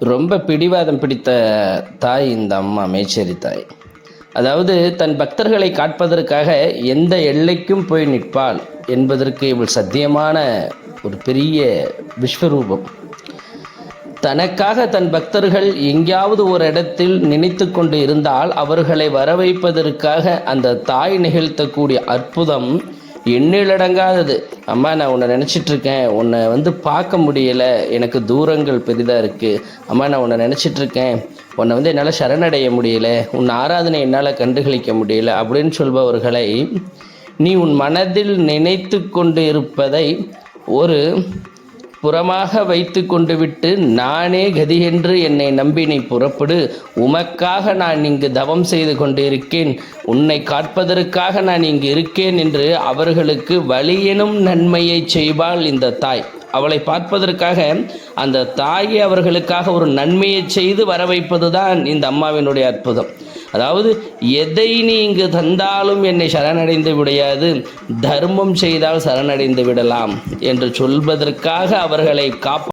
ரொம்ப பிடிவாதம் பிடித்த தாய் இந்த அம்மா மேச்சேரி தாய். அதாவது தன் பக்தர்களை காட்பதற்காக எந்த எல்லைக்கும் போய் நிற்பாள் என்பதற்கு இவள் சத்தியமான ஒரு பெரிய விஸ்வரூபம். தனக்காக தன் பக்தர்கள் எங்கேயாவது ஒரு இடத்தில் நினைத்து கொண்டு இருந்தால் அவர்களை வர வைப்பதற்காக அந்த தாய் நிகழ்த்தக்கூடிய அற்புதம் எண்ணிலடங்காதது. அம்மா நான் உன்னை நினச்சிட்டு இருக்கேன் உன்னை வந்து பார்க்க முடியலை. எனக்கு தூரங்கள் பெரிதாக இருக்குது அம்மா நான் உன்னை நினச்சிட்டு இருக்கேன் உன்னை வந்து என்னால் சரணடைய முடியலை. உன் ஆராதனை என்னால் கண்டுகளிக்க முடியல அப்படின்னு சொல்பவர்களை நீ உன் மனதில் நினைத்து கொண்டு இருப்பதை ஒரு புறமாக வைத்து கொண்டு விட்டு நானே கதி என்று என்னை நம்பி நீ புறப்படு. உமக்காக நான் இங்கு தவம் செய்து கொண்டிருக்கேன். உன்னை காட்பதற்காக நான் இங்கு இருக்கேன் என்று அவர்களுக்கு வழியெனும் நன்மையை செய்வாள் இந்த தாய். அவளை பார்ப்பதற்காக அந்த தாயை அவர்களுக்காக ஒரு நன்மையை செய்து வர வைப்பது தான் இந்த அம்மாவினுடைய அற்புதம். அதாவது எதை நீ இங்கு தந்தாலும் என்னை சரணடைந்து விடையாது தர்மம் செய்தால் சரணடைந்து விடலாம் என்று சொல்வதற்காக அவர்களை காப்ப